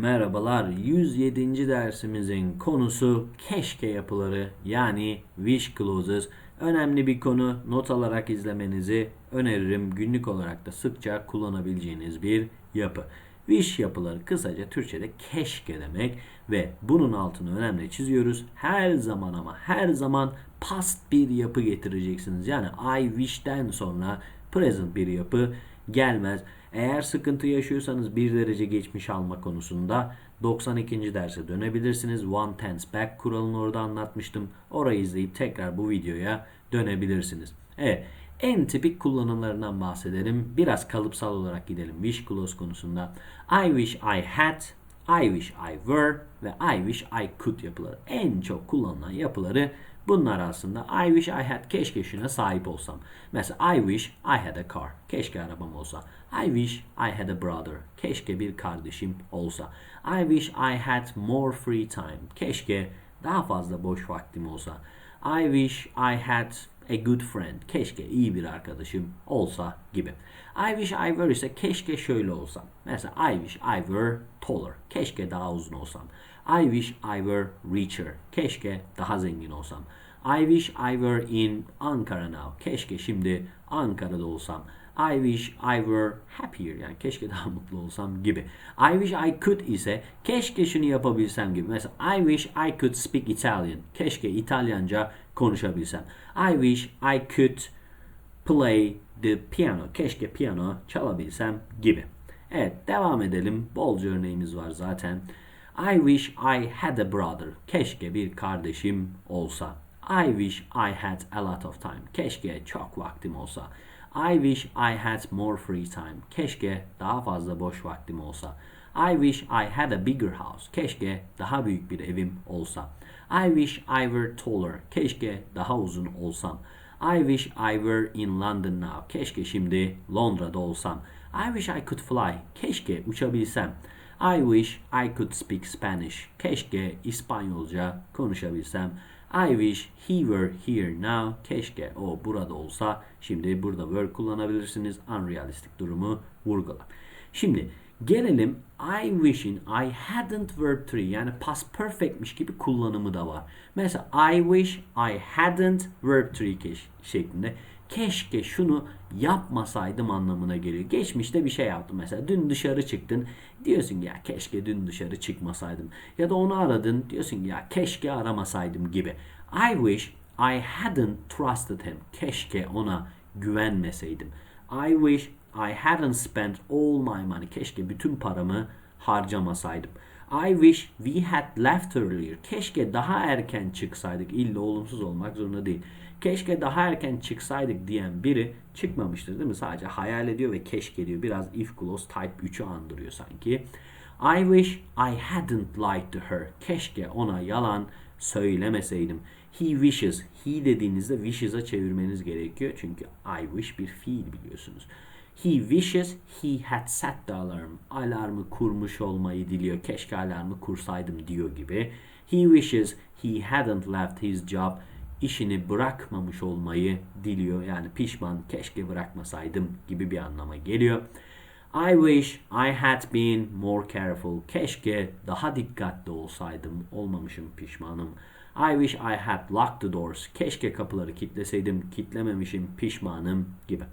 Merhabalar. 107. dersimizin konusu keşke yapıları yani wish clauses. Önemli bir konu. Not alarak izlemenizi öneririm. Günlük olarak da sıkça kullanabileceğiniz bir yapı. Wish yapıları kısaca Türkçe'de keşke demek ve bunun altını önemli çiziyoruz. Her zaman ama her zaman past bir yapı getireceksiniz. Yani I wish'ten sonra present bir yapı gelmez. Eğer sıkıntı yaşıyorsanız bir derece geçmiş alma konusunda 92. derse dönebilirsiniz. One tense back kuralını orada anlatmıştım. Orayı izleyip tekrar bu videoya dönebilirsiniz. Evet. En tipik kullanımlarından bahsedelim. Biraz kalıpsal olarak gidelim wish clause konusunda. I wish I had, I wish I were ve I wish I could yapıları. En çok kullanılan yapıları bunlar aslında. I wish I had keşke şuna sahip olsam. Mesela I wish I had a car. Keşke arabam olsa. I wish I had a brother. Keşke bir kardeşim olsa. I wish I had more free time. Keşke daha fazla boş vaktim olsa. I wish I had a good friend. Keşke iyi bir arkadaşım olsa gibi. I wish I were ise keşke şöyle olsam. Mesela I wish I were taller. Keşke daha uzun olsam. I wish I were richer. Keşke daha zengin olsam. I wish I were in Ankara now. Keşke şimdi Ankara'da olsam. I wish I were happier. Yani keşke daha mutlu olsam gibi. I wish I could ise keşke şunu yapabilsem gibi. Mesela I wish I could speak Italian. Keşke İtalyanca konuşabilsem. I wish I could play the piano. Keşke piyano çalabilsem gibi. Evet devam edelim. Bolca örneğimiz var zaten. I wish I had a brother. Keşke bir kardeşim olsa. I wish I had a lot of time. Keşke çok vaktim olsa. I wish I had more free time. Keşke daha fazla boş vaktim olsa. I wish I had a bigger house. Keşke daha büyük bir evim olsa. I wish I were taller. Keşke daha uzun olsam. I wish I were in London now. Keşke şimdi Londra'da olsam. I wish I could fly. Keşke uçabilsem. I wish I could speak Spanish. Keşke İspanyolca konuşabilsem. I wish he were here now. Keşke o burada olsa. Şimdi burada were kullanabilirsiniz. Unrealistic durumu vurgula. Şimdi gelelim I wish'in I hadn't verb 3 yani past perfectmiş gibi kullanımı da var. Mesela I wish I hadn't verb 3 şeklinde keşke şunu yapmasaydım anlamına geliyor. Geçmişte bir şey yaptım mesela. Dün dışarı çıktın. Diyorsun ya keşke dün dışarı çıkmasaydım. Ya da onu aradın. Diyorsun ya keşke aramasaydım gibi. I wish I hadn't trusted him. Keşke ona güvenmeseydim. I wish I hadn't spent all my money. Keşke bütün paramı harcamasaydım. I wish we had left earlier. Keşke daha erken çıksaydık. İlla olumsuz olmak zorunda değil. Keşke daha erken çıksaydık diyen biri çıkmamıştır değil mi? Sadece hayal ediyor ve keşke diyor. Biraz if clause type 3'ü andırıyor sanki. I wish I hadn't lied to her. Keşke ona yalan söylemeseydim. He wishes. He dediğinizde wishes'a çevirmeniz gerekiyor. Çünkü I wish bir fiil biliyorsunuz. He wishes he had set the alarm. Alarmı kurmuş olmayı diliyor. Keşke alarmı kursaydım diyor gibi. He wishes he hadn't left his job. İşini bırakmamış olmayı diliyor. Yani pişman keşke bırakmasaydım gibi bir anlama geliyor. I wish I had been more careful. Keşke daha dikkatli olsaydım. Olmamışım pişmanım. I wish I had locked the doors. Keşke kapıları kilitleseydim. Kitlememişim pişmanım gibi.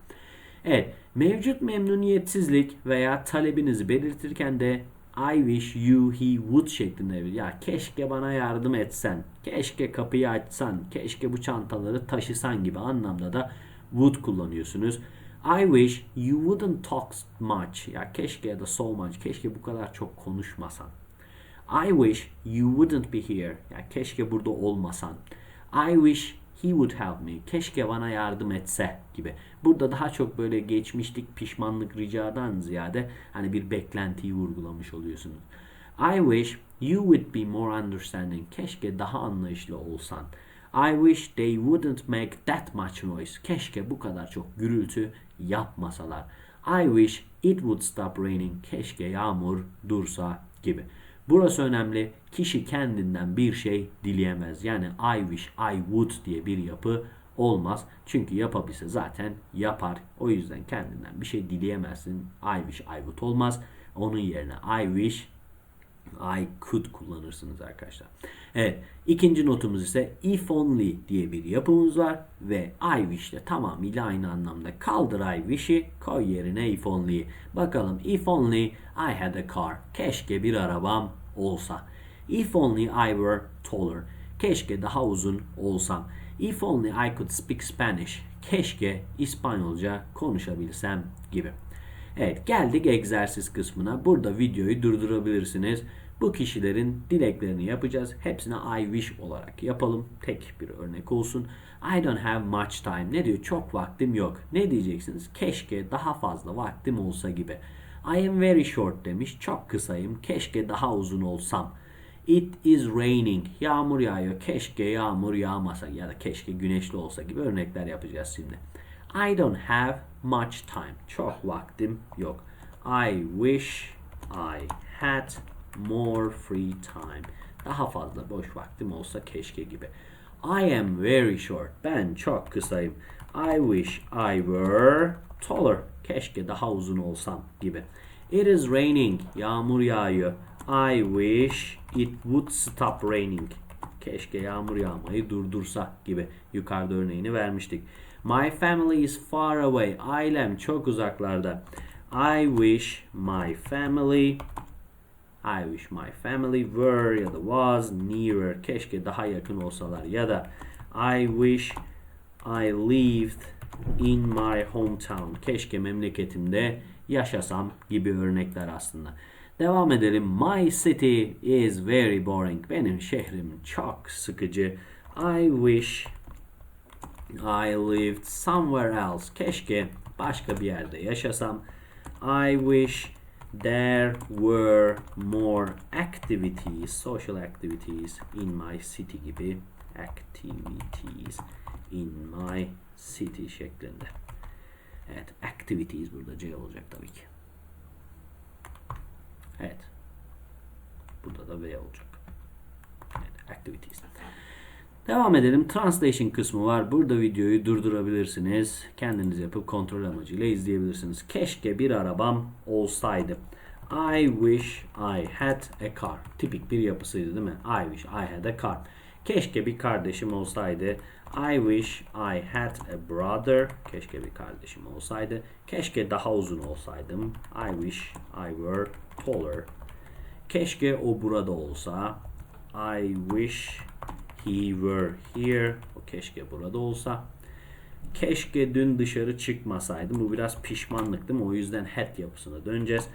Evet, mevcut memnuniyetsizlik veya talebinizi belirtirken de I wish you he would şeklinde ya keşke bana yardım etsen, keşke kapıyı açsan, keşke bu çantaları taşısan gibi anlamda da would kullanıyorsunuz. I wish you wouldn't talk much. Ya keşke ya da so much. Keşke bu kadar çok konuşmasan. I wish you wouldn't be here. Ya keşke burada olmasan. I wish he would help me. Keşke bana yardım etse gibi. Burada daha çok böyle geçmişlik, pişmanlık, ricadan ziyade hani bir beklentiyi vurgulamış oluyorsunuz. I wish you would be more understanding. Keşke daha anlayışlı olsan. I wish they wouldn't make that much noise. Keşke bu kadar çok gürültü yapmasalar. I wish it would stop raining. Keşke yağmur dursa gibi. Burası önemli. Kişi kendinden bir şey dileyemez. Yani I wish I would diye bir yapı olmaz. Çünkü yapabilse zaten yapar. O yüzden kendinden bir şey dileyemezsin. I wish I would olmaz. Onun yerine I wish I could kullanırsınız arkadaşlar. Evet. ikinci notumuz ise if only diye bir yapımız var ve I wish de tamamıyla aynı anlamda. Kaldır I wish'i koy yerine if only'yi. Bakalım if only I had a car. Keşke bir arabam olsa. If only I were taller. Keşke daha uzun olsam. If only I could speak Spanish. Keşke İspanyolca konuşabilsem gibi. Evet geldik egzersiz kısmına. Burada videoyu durdurabilirsiniz. Bu kişilerin dileklerini yapacağız. Hepsine I wish olarak yapalım. Tek bir örnek olsun. I don't have much time. Ne diyor? Çok vaktim yok. Ne diyeceksiniz? Keşke daha fazla vaktim olsa gibi. I am very short demiş. Çok kısayım. Keşke daha uzun olsam. It is raining. Yağmur yağıyor. Keşke yağmur yağmasa ya da keşke güneşli olsa gibi örnekler yapacağız şimdi. I don't have much time. Çok vaktim yok. I wish I had more free time. Daha fazla boş vaktim olsa keşke gibi. I am very short. Ben çok kısayım. I wish I were taller. Keşke daha uzun olsam gibi. It is raining. Yağmur yağıyor. I wish it would stop raining. Keşke yağmur yağmayı durdursa gibi yukarıda örneğini vermiştik. My family is far away. Ailem çok uzaklarda. I wish my family I wish my family were ya da was nearer. Keşke daha yakın olsalar ya da I wish I lived in my hometown. Keşke memleketimde yaşasam gibi örnekler aslında. Devam edelim. My city is very boring. Benim şehrim çok sıkıcı. I wish I lived somewhere else. Keşke başka bir yerde yaşasam. I wish there were more activities, social activities in my city gibi activities in my city şeklinde. Evet, activities burada C olacak tabii ki. Evet. Burada da V olacak. Evet, activities. Devam edelim. Translation kısmı var. Burada videoyu durdurabilirsiniz. Kendiniz yapıp kontrol amacıyla izleyebilirsiniz. Keşke bir arabam olsaydı. I wish I had a car. Tipik bir yapısıydı değil mi? I wish I had a car. Keşke bir kardeşim olsaydı. I wish I had a brother. Keşke bir kardeşim olsaydı. Keşke daha uzun olsaydım. I wish I were taller. Keşke o burada olsa. I wish he were here. O keşke burada olsa. Keşke dün dışarı çıkmasaydım. Bu biraz pişmanlık değil mi? O yüzden had yapısına döneceğiz.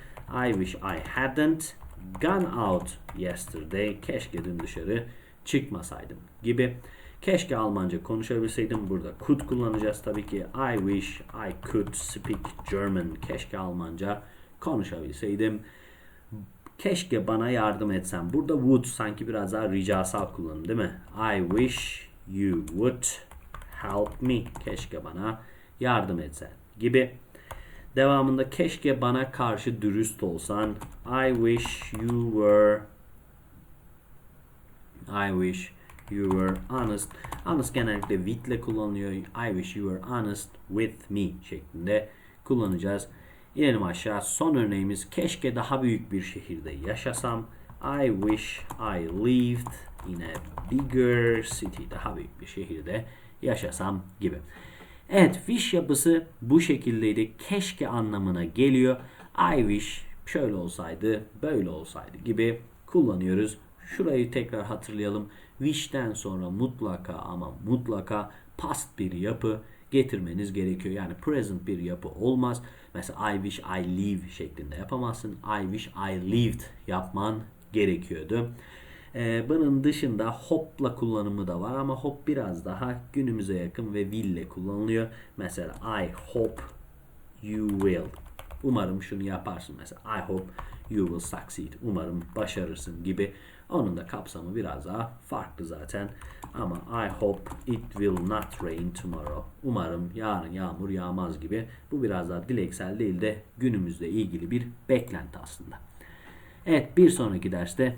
I wish I hadn't gone out yesterday. Keşke dün dışarı çıkmasaydım gibi. Keşke Almanca konuşabilseydim. Burada could kullanacağız tabii ki. I wish I could speak German. Keşke Almanca konuşabilseydim. Keşke bana yardım etsen. Burada would sanki biraz daha ricasal kullanım değil mi? I wish you would help me. Keşke bana yardım etsen gibi. Devamında keşke bana karşı dürüst olsan. I wish you were I wish you were honest. Honest genellikle with ile kullanılıyor. I wish you were honest with me şeklinde kullanacağız. İnelim aşağı. Son örneğimiz keşke daha büyük bir şehirde yaşasam. I wish I lived in a bigger city. Daha büyük bir şehirde yaşasam gibi. Evet, wish yapısı bu şekildeydi. Keşke anlamına geliyor. I wish şöyle olsaydı, böyle olsaydı gibi kullanıyoruz. Şurayı tekrar hatırlayalım. Wish'ten sonra mutlaka ama mutlaka past bir yapı getirmeniz gerekiyor. Yani present bir yapı olmaz. Mesela I wish I live şeklinde yapamazsın. I wish I lived yapman gerekiyordu. Ee, bunun dışında hop'la kullanımı da var ama hop biraz daha günümüze yakın ve will ile kullanılıyor. Mesela I hope you will. Umarım şunu yaparsın mesela. I hope you will succeed. Umarım başarırsın gibi. Onun da kapsamı biraz daha farklı zaten. Ama I hope it will not rain tomorrow. Umarım yarın yağmur yağmaz gibi. Bu biraz daha dileksel değil de günümüzle ilgili bir beklenti aslında. Evet bir sonraki derste